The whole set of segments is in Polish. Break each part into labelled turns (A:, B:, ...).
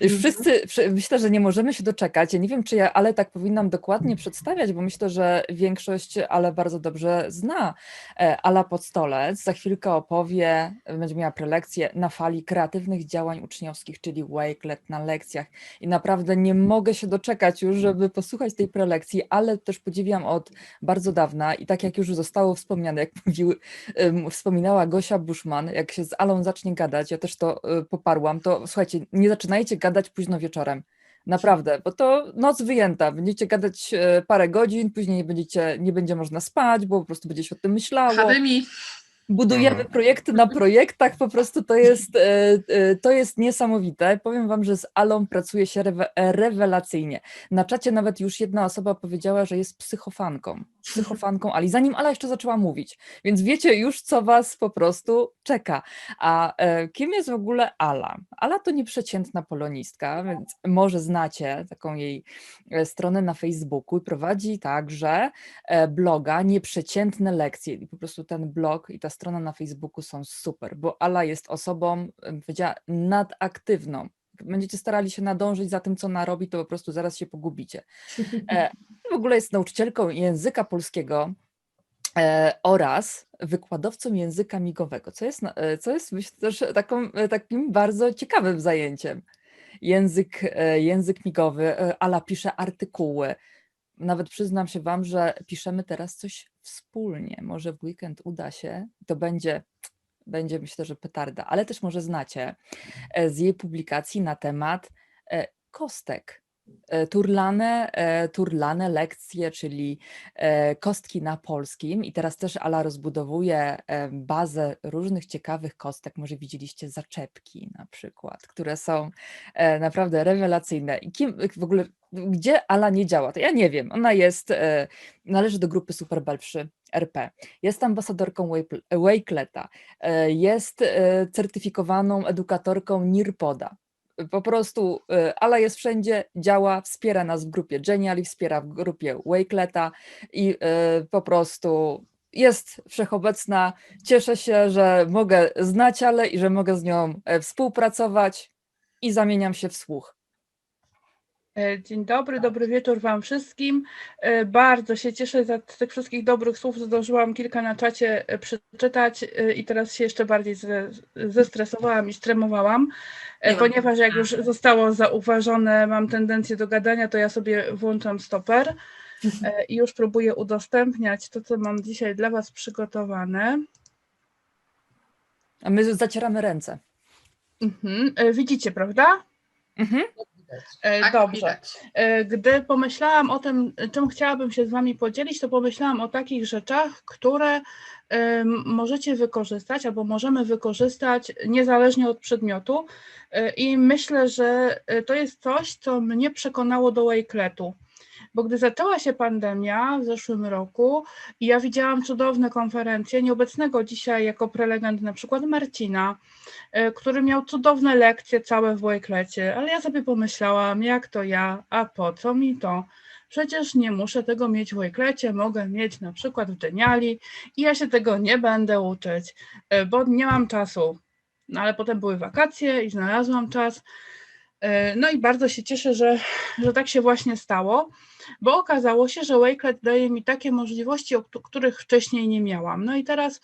A: Już
B: Mhm.
A: wszyscy, wszy- myślę, że nie możemy się doczekać. Ja nie wiem, czy ja ale tak powinnam dokładnie przedstawiać, bo myślę, że większość ale bardzo dobrze zna. E, Ala Podstolec za chwilkę opowie, będzie miała prelekcję na fali kreatywnych działań uczniowskich, czyli Wakelet na lekcjach. I naprawdę nie mogę się doczekać już, żeby posłuchać tej prelekcji, ale też podziwiam od bardzo dawna i tak jak już zostało wspomniane, jak mówiły, wspominała Gosia Buszman, jak się z Alą zacznie gadać, ja też to y, poparłam, to słuchajcie, nie zaczynajcie gadać późno wieczorem. Naprawdę, bo to noc wyjęta. Będziecie gadać e, parę godzin, później nie, będziecie, nie będzie można spać, bo po prostu będzie się o tym myślało.
B: Hadymi.
A: Budujemy
C: Mhm.
A: projekty na projektach, po prostu to jest, e, e, to jest niesamowite. Powiem Wam, że z Alą pracuje się rewe, e, rewelacyjnie. Na czacie nawet już jedna osoba powiedziała, że jest psychofanką. Psychofanką Ali, zanim Ala jeszcze zaczęła mówić. Więc wiecie już, co Was po prostu czeka. A kim jest w ogóle Ala? Ala to nieprzeciętna polonistka, więc może znacie taką jej stronę na Facebooku i prowadzi także bloga Nieprzeciętne Lekcje. I po prostu ten blog i ta strona na Facebooku są super, bo Ala jest osobą, powiedziała, nadaktywną. Będziecie starali się nadążyć za tym, co ona robi, to po prostu zaraz się pogubicie. E, w ogóle jest nauczycielką języka polskiego e, oraz wykładowcą języka migowego, co jest, e, co jest myślę też taką, e, takim bardzo ciekawym zajęciem. Język, e, język migowy, Ala pisze artykuły. Nawet przyznam się Wam, że piszemy teraz coś wspólnie. Może w weekend uda się, to będzie, będzie myślę, że petarda, ale też może znacie e, z jej publikacji na temat e, kostek. E, Turlane, turlane lekcje, czyli kostki na polskim. I teraz też Ala rozbudowuje bazę różnych ciekawych kostek. Może widzieliście zaczepki na przykład, które są naprawdę rewelacyjne. I kim w ogóle, gdzie Ala nie działa? To ja nie wiem. Ona jest, e, należy do grupy Superbel przy RP. Jest ambasadorką Wakeleta. e, Jest e, certyfikowaną edukatorką NIRPODA. Po prostu Ala jest wszędzie, działa, wspiera nas w grupie Geniali, wspiera w grupie Wakeleta i po prostu jest wszechobecna. Cieszę się, że mogę znać Ale i że mogę z nią współpracować i zamieniam się w słuch.
D: E, Dzień dobry, dobry wieczór Wam wszystkim. E, Bardzo się cieszę za tych wszystkich dobrych słów. Zdążyłam kilka na czacie e, przeczytać i teraz się jeszcze bardziej ze- zestresowałam i stremowałam, ponieważ jak już zostało zauważone, mam tendencję do gadania, to ja sobie włączam stoper e, i już próbuję udostępniać to, co mam dzisiaj dla Was przygotowane.
A: A my zacieramy ręce.
D: Mhm. Widzicie, prawda?
A: Mhm.
D: E,
B: Tak,
D: Dobrze.
B: widać.
D: E, Gdy pomyślałam o tym, czym chciałabym się z Wami podzielić, to pomyślałam o takich rzeczach, które em, możecie wykorzystać albo możemy wykorzystać niezależnie od przedmiotu. E, I myślę, że e, to jest coś, co mnie przekonało do Wakeletu. Bo gdy zaczęła się pandemia w zeszłym roku i ja widziałam cudowne konferencje, nieobecnego dzisiaj jako prelegent na przykład Marcina, e, który miał cudowne lekcje całe w Wakelecie, ale ja sobie pomyślałam, jak to ja, a po co mi to? Przecież nie muszę tego mieć w Wakelecie, mogę mieć na przykład w Geniali i ja się tego nie będę uczyć, e, bo nie mam czasu. No ale potem były wakacje i znalazłam czas. E, No i bardzo się cieszę, że, że tak się właśnie stało, bo okazało się, że Wakelet daje mi takie możliwości, o któ- których wcześniej nie miałam. No i teraz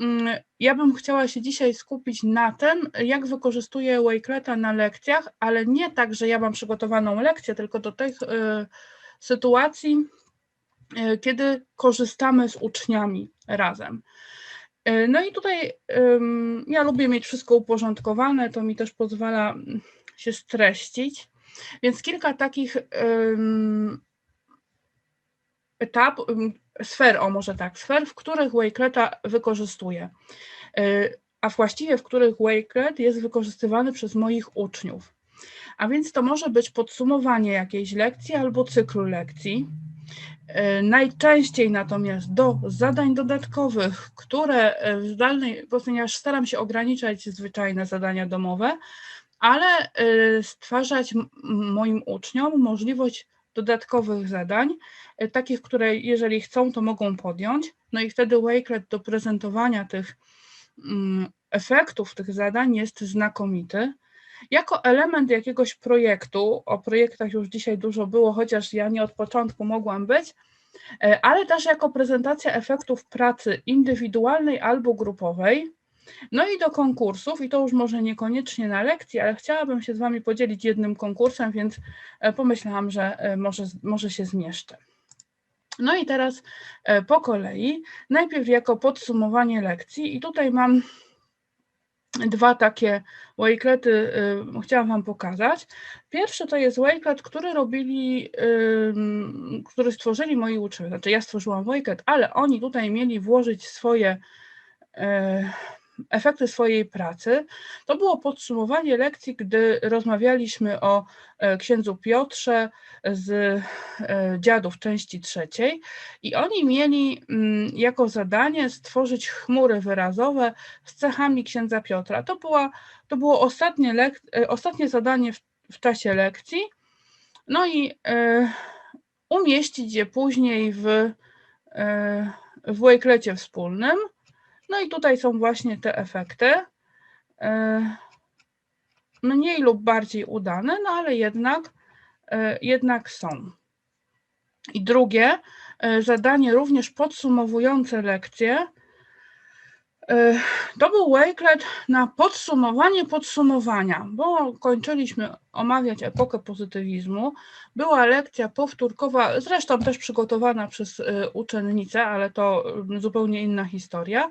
D: mm, ja bym chciała się dzisiaj skupić na tym, jak wykorzystuję Wakeleta na lekcjach, ale nie tak, że ja mam przygotowaną lekcję, tylko do tych y, sytuacji, y, kiedy korzystamy z uczniami razem. Y, No i tutaj ja lubię mieć wszystko uporządkowane, to mi też pozwala się streścić. Więc kilka takich etap, sfer, o może tak, sfer, w których Wakeleta wykorzystuję, Y, a właściwie w których Wakelet jest wykorzystywany przez moich uczniów. A więc to może być podsumowanie jakiejś lekcji albo cyklu lekcji. Y, Najczęściej natomiast do zadań dodatkowych, które y, w zdalnej, ponieważ staram się ograniczać zwyczajne zadania domowe, ale y, stwarzać moim uczniom możliwość dodatkowych zadań, y, takich, które jeżeli chcą, to mogą podjąć. No i wtedy Wakelet do prezentowania tych mm, efektów tych zadań jest znakomity. jako element jakiegoś projektu, o projektach już dzisiaj dużo było, chociaż ja nie od początku mogłam być, e, ale też jako prezentacja efektów pracy indywidualnej albo grupowej. No i do konkursów, i to już może niekoniecznie na lekcji, ale chciałabym się z Wami podzielić jednym konkursem, więc e, pomyślałam, że e, może, może się zmieszczę. No i teraz po kolei, najpierw jako podsumowanie lekcji, i tutaj mam dwa takie wakelety chciałam Wam pokazać. Pierwszy to jest wakelet, który robili, który stworzyli moi uczniowie. Znaczy ja stworzyłam wakelet, ale oni tutaj mieli włożyć swoje efekty swojej pracy. To było podsumowanie lekcji, gdy rozmawialiśmy o e, księdzu Piotrze z e, dziadów części trzeciej i oni mieli mm, jako zadanie stworzyć chmury wyrazowe z cechami księdza Piotra. To, była, to było ostatnie, lek, e, ostatnie zadanie w, w czasie lekcji. No i umieścić je później w, e, w wakelecie wspólnym. No i tutaj są właśnie te efekty. E, mniej lub bardziej udane, no ale jednak, e, jednak są. I drugie e, zadanie, również podsumowujące lekcje, E, to był Wakelet na podsumowanie podsumowania, bo kończyliśmy omawiać epokę pozytywizmu. Była lekcja powtórkowa, zresztą też przygotowana przez e, uczennicę, ale to mm, zupełnie inna historia.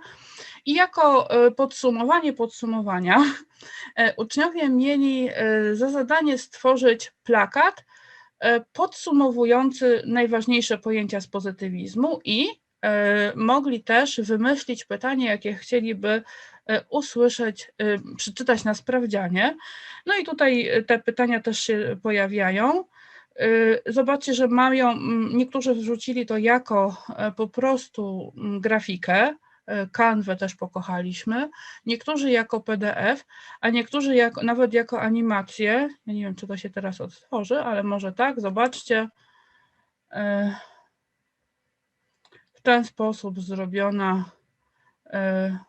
D: I jako podsumowanie podsumowania uczniowie mieli za zadanie stworzyć plakat podsumowujący najważniejsze pojęcia z pozytywizmu i mogli też wymyślić pytanie, jakie chcieliby e, usłyszeć, e, przeczytać na sprawdzianie. No i tutaj te pytania też się pojawiają. Zobaczcie, że mają, niektórzy wrzucili to jako po prostu grafikę, kanwę też pokochaliśmy, niektórzy jako PDF, a niektórzy jako, nawet jako animację. Ja nie wiem, czy to się teraz odtworzy, ale może tak, zobaczcie ten sposób zrobiona, e,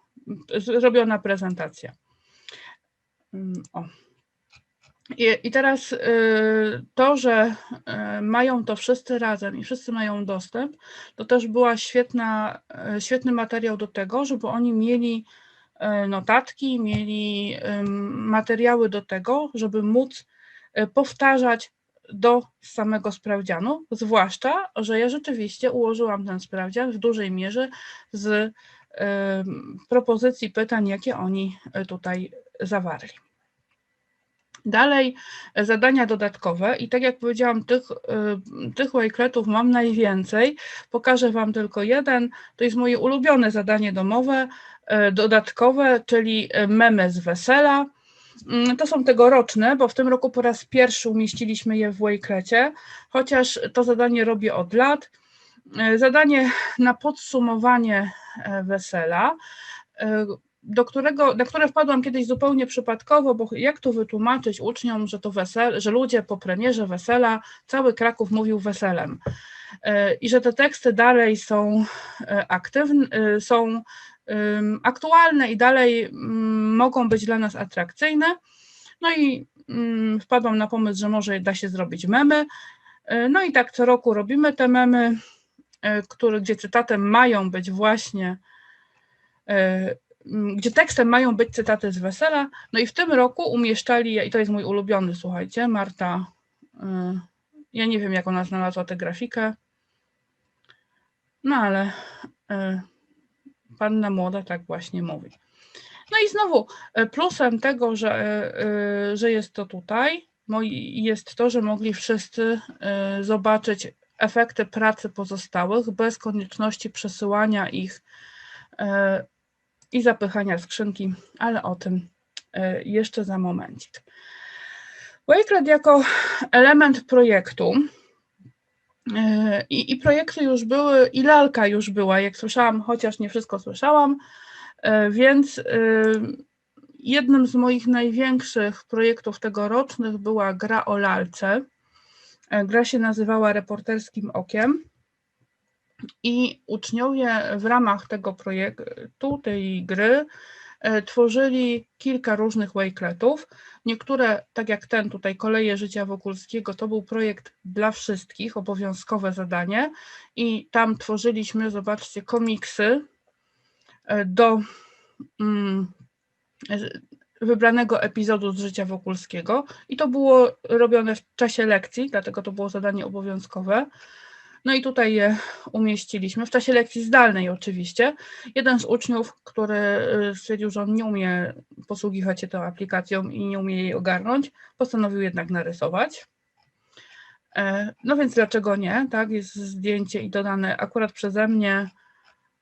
D: zrobiona prezentacja. Mm, o. I, teraz e, to, że e, mają to wszyscy razem i wszyscy mają dostęp, to też była świetna, świetny materiał do tego, żeby oni mieli notatki, mieli materiały do tego, żeby móc powtarzać do samego sprawdzianu, zwłaszcza, że ja rzeczywiście ułożyłam ten sprawdzian w dużej mierze z propozycji pytań, jakie oni tutaj zawarli. Dalej zadania dodatkowe i tak jak powiedziałam, tych, tych wakeletów mam najwięcej. Pokażę Wam tylko jeden. To jest moje ulubione zadanie domowe, dodatkowe, czyli memy z wesela. Mm, to są tegoroczne, bo w tym roku po raz pierwszy umieściliśmy je w Wakelecie, chociaż to zadanie robię od lat. E, zadanie na podsumowanie e, wesela, e, do którego, na które wpadłam kiedyś zupełnie przypadkowo, bo jak tu wytłumaczyć uczniom, że to wesel, że ludzie po premierze wesela, cały Kraków mówił weselem i że te teksty dalej są aktywne, są aktualne i dalej mm, mogą być dla nas atrakcyjne. No i mm, wpadłam na pomysł, że może da się zrobić memy. E, no i tak co roku robimy te memy, e, które, gdzie cytatem mają być właśnie, e, gdzie tekstem mają być cytaty z wesela. No i w tym roku umieszczali, i to jest mój ulubiony, słuchajcie, Marta, ja nie wiem jak ona znalazła tę grafikę, no ale panna młoda tak właśnie mówi. No i znowu e, plusem tego, że, e, e, że jest to tutaj, jest to, że mogli wszyscy zobaczyć efekty pracy pozostałych bez konieczności przesyłania ich i zapychania skrzynki, ale o tym jeszcze za momencik. Wakelet jako element projektu i, I, projekty już były, i lalka już była, jak słyszałam, chociaż nie wszystko słyszałam, e, więc e, jednym z moich największych projektów tegorocznych była gra o lalce. E, gra się nazywała Reporterskim Okiem. I uczniowie w ramach tego projektu, tej gry, e, tworzyli kilka różnych wakeletów. Niektóre, tak jak ten tutaj, Koleje Życia Wokulskiego, to był projekt dla wszystkich, obowiązkowe zadanie i tam tworzyliśmy, zobaczcie, komiksy e, do mm, wybranego epizodu z życia Wokulskiego i to było robione w czasie lekcji, dlatego to było zadanie obowiązkowe. No i tutaj je umieściliśmy, w czasie lekcji zdalnej oczywiście. Jeden z uczniów, który y, stwierdził, że on nie umie posługiwać się tą aplikacją i nie umie jej ogarnąć, postanowił jednak narysować. E, no więc dlaczego nie, tak, jest zdjęcie i dodane akurat przeze mnie,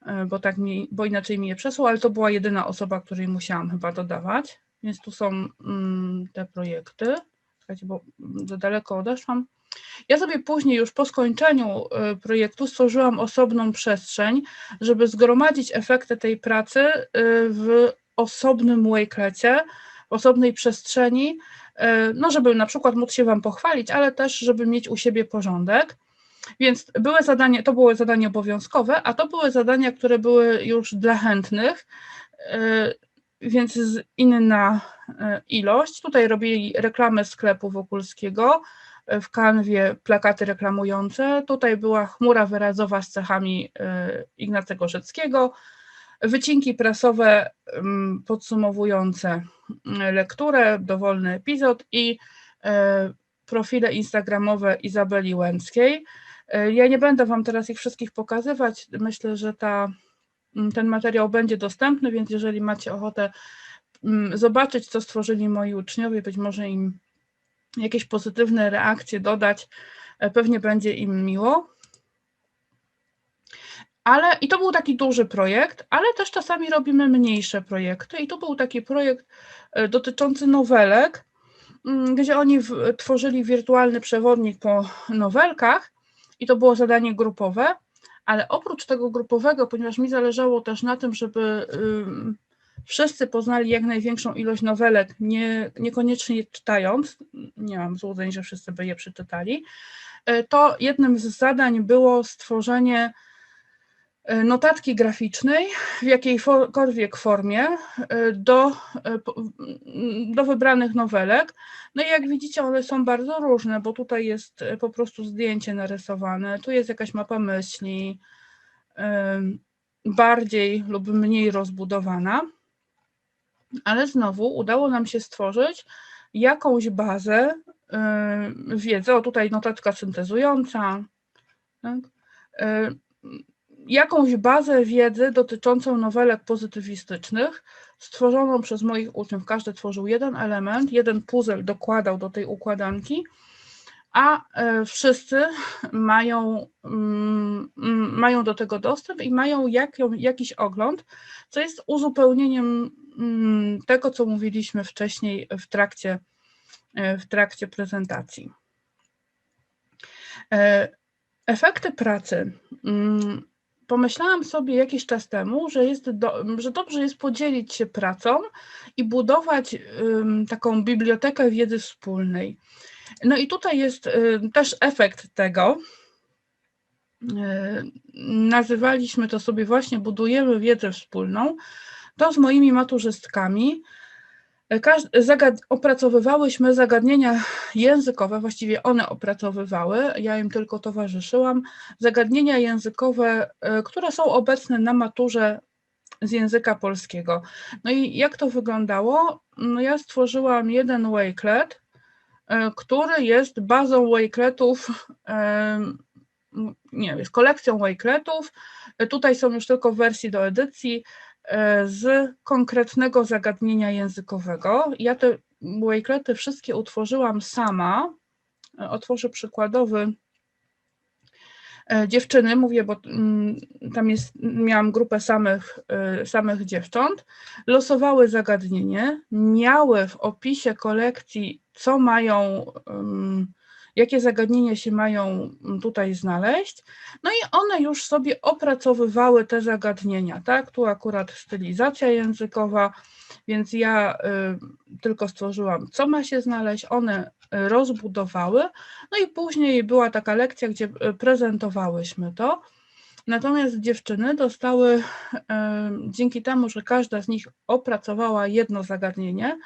D: e, bo, tak mi, bo inaczej mi je przesłał, ale to była jedyna osoba, której musiałam chyba dodawać, więc tu są mm, te projekty. Słuchajcie, bo za daleko odeszłam. Ja sobie później, już po skończeniu y, projektu, stworzyłam osobną przestrzeń, żeby zgromadzić efekty tej pracy y, w osobnym wakelecie, w osobnej przestrzeni, y, no żeby na przykład móc się Wam pochwalić, ale też, żeby mieć u siebie porządek. Więc były zadania, to były zadania obowiązkowe, a to były zadania, które były już dla chętnych, więc inna ilość. Tutaj robili reklamę sklepu Wokulskiego, w kanwie plakaty reklamujące. Tutaj była chmura wyrazowa z cechami y, Ignacego Rzeckiego, wycinki prasowe mm, podsumowujące mm, lekturę, dowolny epizod i y, profile instagramowe Izabeli Łęckiej. Y, ja nie będę Wam teraz ich wszystkich pokazywać. Myślę, że ta, mm, ten materiał będzie dostępny, więc jeżeli macie ochotę zobaczyć, co stworzyli moi uczniowie, być może im jakieś pozytywne reakcje dodać, e, pewnie będzie im miło. Ale i to był taki duży projekt, ale też czasami robimy mniejsze projekty. I to był taki projekt e, dotyczący nowelek, mm, gdzie oni w, tworzyli wirtualny przewodnik po nowelkach i to było zadanie grupowe, ale oprócz tego grupowego, ponieważ mi zależało też na tym, żeby wszyscy poznali jak największą ilość nowelek, nie, niekoniecznie czytając, nie mam złudzeń, że wszyscy by je przeczytali, e, to jednym z zadań było stworzenie e, notatki graficznej w jakiejkolwiek formie e, do, do wybranych nowelek. No i jak widzicie, one są bardzo różne, bo tutaj jest po prostu zdjęcie narysowane, tu jest jakaś mapa myśli, bardziej lub mniej rozbudowana ale znowu udało nam się stworzyć jakąś bazę y, wiedzy, o tutaj notatka syntezująca, tak? Y, jakąś bazę wiedzy dotyczącą nowelek pozytywistycznych, stworzoną przez moich uczniów. Każdy tworzył jeden element, jeden puzzle dokładał do tej układanki, a y, wszyscy mają, mm, mm, mają do tego dostęp i mają jakiś ogląd, co jest uzupełnieniem Mm, tego, co mówiliśmy wcześniej w trakcie, e, w trakcie prezentacji. E, efekty pracy. Pomyślałam sobie jakiś czas temu, że, jest do, że dobrze jest podzielić się pracą i budować taką bibliotekę wiedzy wspólnej. No i tutaj jest też efekt tego. E, nazywaliśmy to sobie właśnie budujemy wiedzę wspólną, to z moimi maturzystkami opracowywałyśmy zagadnienia językowe, właściwie one opracowywały, ja im tylko towarzyszyłam, zagadnienia językowe, e, które są obecne na maturze z języka polskiego. No i jak to wyglądało? No ja stworzyłam jeden wakelet, który jest bazą wakeletów, nie, jest kolekcją wakeletów. Tutaj są już tylko wersji do edycji. E, z konkretnego zagadnienia językowego. Ja te wakelety wszystkie utworzyłam sama. E, otworzę przykładowy e, dziewczyny, mówię, bo mm, tam jest, miałam grupę samych, samych dziewcząt, losowały zagadnienie, miały w opisie kolekcji, co mają jakie zagadnienia się mają tutaj znaleźć. No i one już sobie opracowywały te zagadnienia, tak? Tu akurat stylizacja językowa, więc ja y, tylko stworzyłam, co ma się znaleźć, one rozbudowały. No i później była taka lekcja, gdzie y, prezentowałyśmy to. Natomiast dziewczyny dostały, e, dzięki temu, że każda z nich opracowała jedno zagadnienie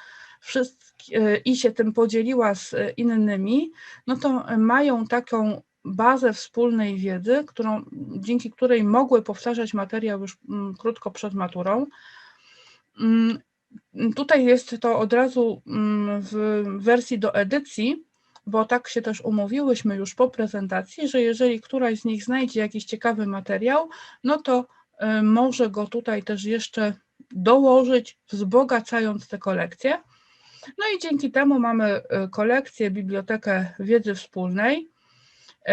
D: i się tym podzieliła z innymi, no to mają taką bazę wspólnej wiedzy, którą, dzięki której mogły powtarzać materiał już mm, krótko przed maturą. Mm, tutaj jest to od razu mm, w wersji do edycji, bo tak się też umówiłyśmy już po prezentacji, że jeżeli któraś z nich znajdzie jakiś ciekawy materiał, no to y, może go tutaj też jeszcze dołożyć, wzbogacając te kolekcje. No i dzięki temu mamy y, kolekcję, bibliotekę wiedzy wspólnej. Y,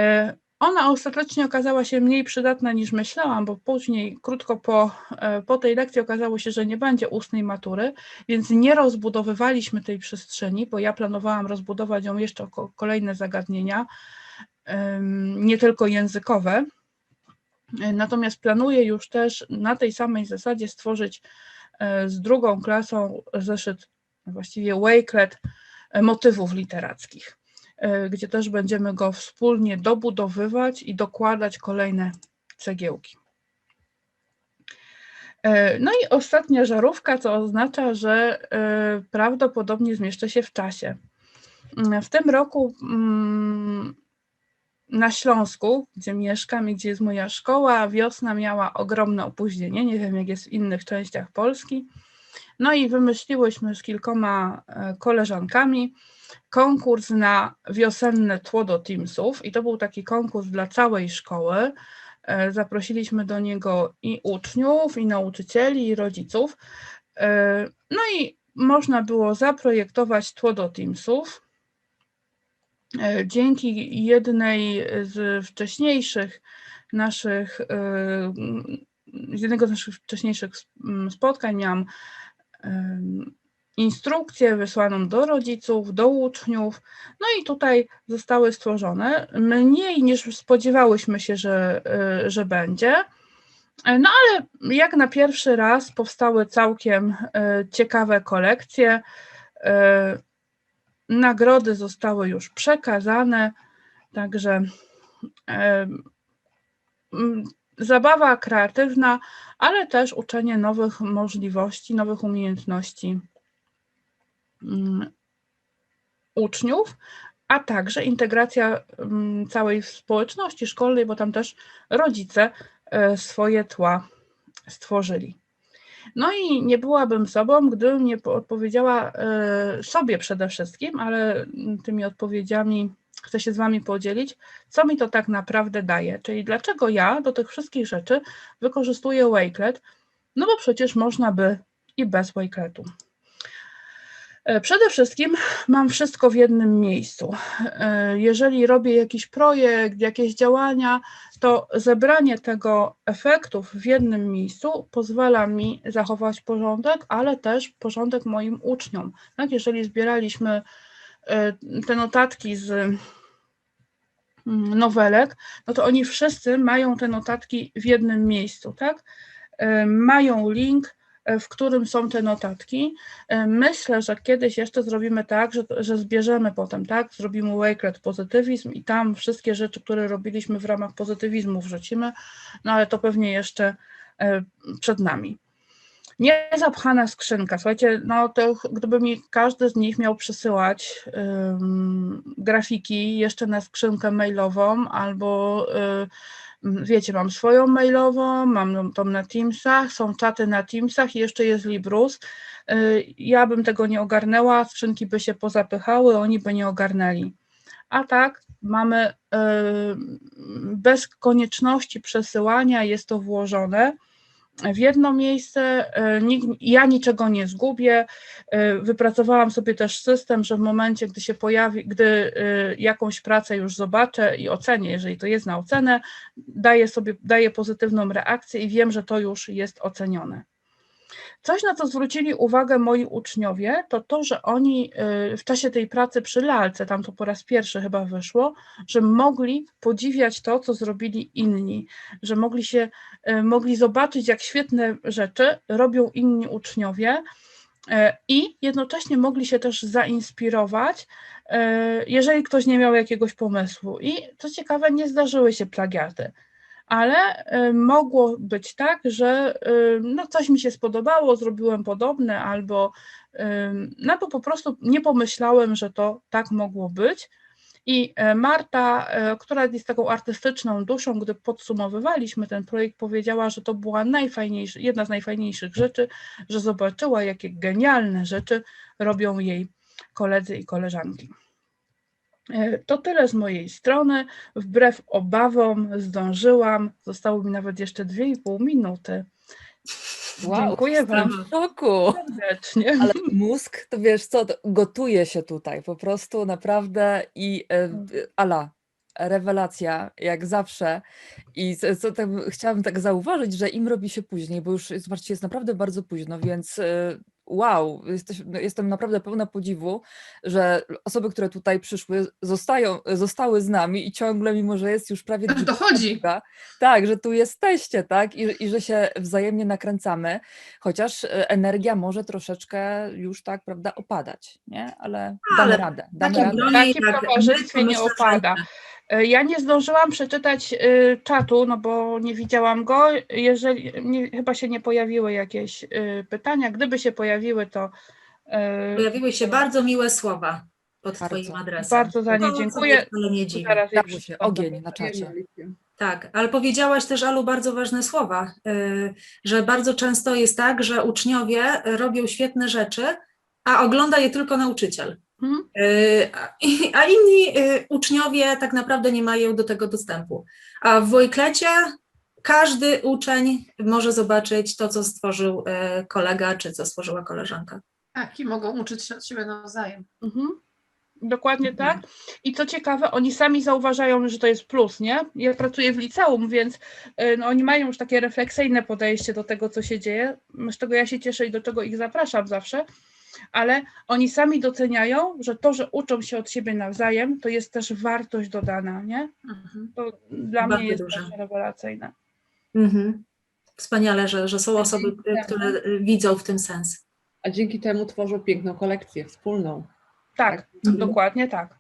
D: ona ostatecznie okazała się mniej przydatna niż myślałam, bo później, krótko po, e, po tej lekcji, okazało się, że nie będzie ustnej matury, więc nie rozbudowywaliśmy tej przestrzeni, bo ja planowałam rozbudować ją jeszcze o kolejne zagadnienia, nie tylko językowe. Natomiast planuję już też na tej samej zasadzie stworzyć e, z drugą klasą zeszyt, właściwie Wakelet e, motywów literackich. E, gdzie też będziemy go wspólnie dobudowywać i dokładać kolejne cegiełki. E, no i ostatnia żarówka, co oznacza, że prawdopodobnie zmieszczę się w czasie. Mm, w tym roku mm, na Śląsku, gdzie mieszkam i gdzie jest moja szkoła, wiosna miała ogromne opóźnienie. Nie wiem, jak jest w innych częściach Polski. No i wymyśliłyśmy z kilkoma koleżankami, konkurs na wiosenne tło do Teamsów i to był taki konkurs dla całej szkoły. E, zaprosiliśmy do niego i uczniów, i nauczycieli, i rodziców. E, no i można było zaprojektować tło do Teamsów. E, dzięki jednej z wcześniejszych naszych, z jednego z naszych wcześniejszych spotkań miałam instrukcję wysłaną do rodziców, do uczniów, no i tutaj zostały stworzone mniej niż spodziewałyśmy się, że, y, że będzie. No ale jak na pierwszy raz powstały całkiem y, ciekawe kolekcje. Nagrody zostały już przekazane, także zabawa kreatywna, ale też uczenie nowych możliwości, nowych umiejętności Mm, uczniów, a także integracja mm, całej społeczności szkolnej, bo tam też rodzice e, swoje tła stworzyli. No i nie byłabym sobą, gdybym nie odpowiedziała e, sobie przede wszystkim, ale tymi odpowiedziami chcę się z Wami podzielić, co mi to tak naprawdę daje, czyli dlaczego ja do tych wszystkich rzeczy wykorzystuję Wakelet, no bo przecież można by i bez Wakeletu. E, przede wszystkim mam wszystko w jednym miejscu. E, jeżeli robię jakiś projekt, jakieś działania, to zebranie tego efektów w jednym miejscu pozwala mi zachować porządek, ale też porządek moim uczniom. Tak? Jeżeli zbieraliśmy te notatki z mm, nowelek, no to oni wszyscy mają te notatki w jednym miejscu, tak? Mają link E, w którym są te notatki. E, myślę, że kiedyś jeszcze zrobimy tak, że, że zbierzemy potem, tak? Zrobimy Wakelet pozytywizm i tam wszystkie rzeczy, które robiliśmy w ramach pozytywizmu wrzucimy, no ale to pewnie jeszcze e, przed nami. Niezapchana skrzynka. Słuchajcie, no to gdyby mi każdy z nich miał przesyłać um, grafiki jeszcze na skrzynkę mailową albo um, wiecie, mam swoją mailową, mam tą na Teamsach, są czaty na Teamsach i jeszcze jest Librus. Y, ja bym tego nie ogarnęła, skrzynki by się pozapychały, oni by nie ogarnęli. A tak, mamy y, bez konieczności przesyłania, jest to włożone w jedno miejsce, e, ja niczego nie zgubię. E, wypracowałam sobie też system, że w momencie, gdy się pojawi, gdy e, jakąś pracę już zobaczę i ocenię, jeżeli to jest na ocenę, daję sobie, daję pozytywną reakcję i wiem, że to już jest ocenione. Coś, na co zwrócili uwagę moi uczniowie, to to, że oni y, w czasie tej pracy przy lalce, tam to po raz pierwszy chyba wyszło, że mogli podziwiać to, co zrobili inni, że mogli się, y, mogli zobaczyć, jak świetne rzeczy robią inni uczniowie y, i jednocześnie mogli się też zainspirować, jeżeli ktoś nie miał jakiegoś pomysłu. I co ciekawe, nie zdarzyły się plagiaty ale y, mogło być tak, że y, no coś mi się spodobało, zrobiłem podobne, albo, y, no, albo po prostu nie pomyślałem, że to tak mogło być. I Marta, która jest taką artystyczną duszą, gdy podsumowywaliśmy ten projekt, powiedziała, że to była najfajniejsza, jedna z najfajniejszych rzeczy, że zobaczyła, jakie genialne rzeczy robią jej koledzy i koleżanki. E, To tyle z mojej strony. Wbrew obawom zdążyłam. Zostało mi nawet jeszcze 2,5 minuty. Dziękuję Wam
A: szoku.
D: serdecznie.
A: Ale mózg, to wiesz co, to gotuje się tutaj po prostu naprawdę i e, e, ala, rewelacja, jak zawsze. I co, co tak, chciałabym tak zauważyć, że im robi się później, bo już zobaczcie, jest naprawdę bardzo późno, więc e, wow, jesteś, no, jestem naprawdę pełna podziwu, że osoby, które tutaj przyszły, zostają, zostały z nami i ciągle, mimo że jest już prawie
B: Aż dochodzi.
A: 22, tak, że tu jesteście, tak, i, i że się wzajemnie nakręcamy, chociaż e, energia może troszeczkę już tak, prawda, opadać, nie? Ale damy
C: Ale
A: radę, damy
C: Takie
A: radę.
D: Takie
C: to
D: nie opada. E, Ja nie zdążyłam przeczytać y, czatu, no bo nie widziałam go. Jeżeli nie, chyba się nie pojawiły jakieś y, pytania, gdyby się pojawiły, to y,
C: Pojawiły się bardzo miłe słowa pod
A: Bardzo.
C: Twoim adresem.
D: Bardzo za nie dziękuję.
C: nie dziwi.
D: zaraz
A: się ogień na czacie.
C: Tak, ale powiedziałaś też, Alu, bardzo ważne słowa, że bardzo często jest tak, że uczniowie robią świetne rzeczy, a ogląda je tylko nauczyciel.
D: Mhm.
C: Y, A inni y, uczniowie tak naprawdę nie mają do tego dostępu. A w Wojklecie każdy uczeń może zobaczyć to, co stworzył y, kolega, czy co stworzyła koleżanka.
B: Tak, i mogą uczyć się od siebie nawzajem.
D: Mhm. Dokładnie
C: Mhm.
D: tak. I co ciekawe, oni sami zauważają, że to jest plus, nie? Ja pracuję w liceum, więc no, oni mają już takie refleksyjne podejście do tego, co się dzieje, z czego ja się cieszę i do czego ich zapraszam zawsze, ale oni sami doceniają, że to, że uczą się od siebie nawzajem, to jest też wartość dodana, nie?
B: Mhm.
D: To dla
C: Bardzo
D: mnie jest
C: duża.
D: też rewelacyjne.
C: Mhm. Wspaniale, że, że są osoby, które y, widzą w tym sens.
E: A dzięki temu tworzą piękną kolekcję wspólną.
D: Tak,
C: Mhm.
D: dokładnie tak.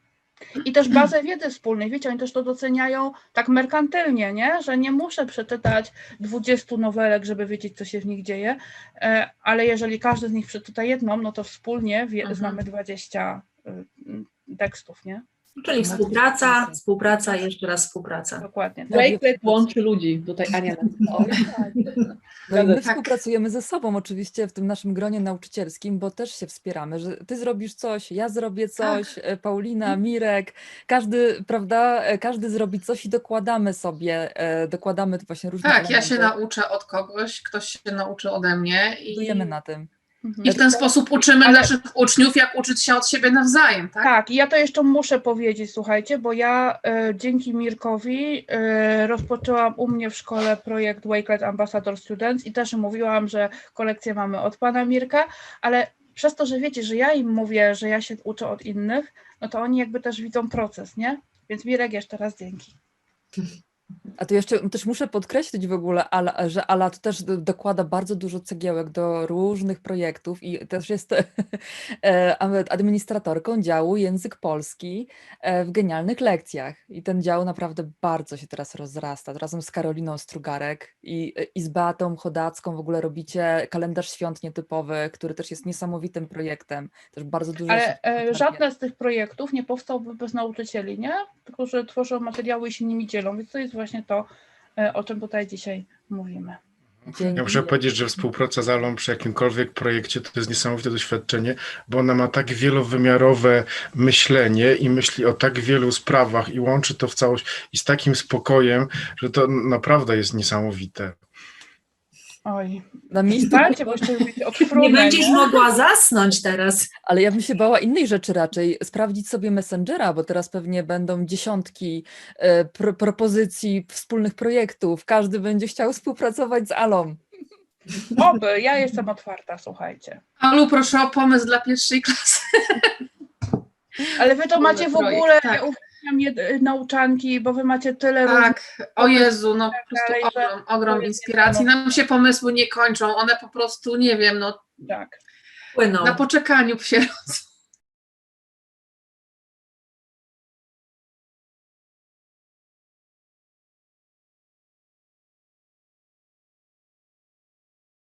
D: I też bazę wiedzy wspólnej, wiecie, oni też to doceniają tak merkantylnie, nie? że nie muszę przeczytać 20 nowelek, żeby wiedzieć, co się w nich dzieje, e, ale jeżeli każdy z nich przeczyta jedną, no to wspólnie wie,
C: Mhm.
D: znamy 20 y, tekstów, nie?
C: Czyli współpraca, współpraca, jeszcze raz współpraca.
D: Dokładnie. Tak.
E: Projekt łączy ludzi. Tutaj Ania
A: tak. No i my
E: Tak.
A: współpracujemy ze sobą oczywiście w tym naszym gronie nauczycielskim, bo też się wspieramy, że ty zrobisz coś, ja zrobię coś, e, Paulina, Mirek, każdy, prawda, e, każdy zrobi coś i dokładamy sobie, e, dokładamy właśnie różne
B: Tak, ja się
A: elementy.
B: nauczę od kogoś, ktoś się nauczy ode mnie i,
A: Budujemy na tym.
D: Mhm.
B: i w ten sposób uczymy
D: Ale-
B: naszych uczniów, jak uczyć się od siebie nawzajem, tak?
D: Tak, i ja to jeszcze muszę powiedzieć, słuchajcie, bo ja e, dzięki Mirkowi e, rozpoczęłam u mnie w szkole projekt Wakelet Ambassador Students i też mówiłam, że kolekcję mamy od pana Mirka, ale przez to, że wiecie, że ja im mówię, że ja się uczę od innych, no to oni jakby też widzą proces, nie? Więc Mirek jeszcze raz dzięki.
A: A tu jeszcze też muszę podkreślić w ogóle, Ala, że Ala to też do- dokłada bardzo dużo cegiełek do różnych projektów i też jest e, administratorką działu język polski e, w genialnych lekcjach. I ten dział naprawdę bardzo się teraz rozrasta. Razem z Karoliną Strugarek i, i z Beatą Chodacką w ogóle robicie kalendarz świąt nietypowy, który też jest niesamowitym projektem. Też bardzo dużo
D: Ale e, żadne z tych projektów nie powstałby bez nauczycieli, nie? Tylko, że tworzą materiały i się nimi dzielą, więc to jest właśnie to, e, o czym tutaj dzisiaj mówimy.
A: Dzięki.
F: Ja muszę powiedzieć, że współpraca z Alą przy jakimkolwiek projekcie to jest niesamowite doświadczenie, bo ona ma tak wielowymiarowe myślenie i myśli o tak wielu sprawach i łączy to w całość i z takim spokojem, że to naprawdę jest niesamowite.
D: Oj,
A: Na miejscu
D: Słuchajcie, bo jeszcze
C: Nie będziesz
D: nie?
C: mogła zasnąć teraz.
A: Ale ja bym się bała innej rzeczy raczej, sprawdzić sobie Messengera, bo teraz pewnie będą dziesiątki e, pro, propozycji wspólnych projektów. Każdy będzie chciał współpracować z Alą.
D: Oby, ja jestem otwarta, słuchajcie.
B: Alu, proszę o pomysł dla pierwszej klasy.
D: Ale wy to
B: Wspólny
D: macie w
B: projekt,
D: ogóle,
B: tak.
D: Uwielbiam jed- nauczanki, bo wy macie tyle różnych...
B: Tak, o Jezu, no po
D: dalej,
B: prostu
D: że-
B: ogrom, ogrom inspiracji. Nam się pomysły nie kończą, one po prostu, nie wiem, no
D: Tak.
C: Płyną.
B: na poczekaniu się rodzą.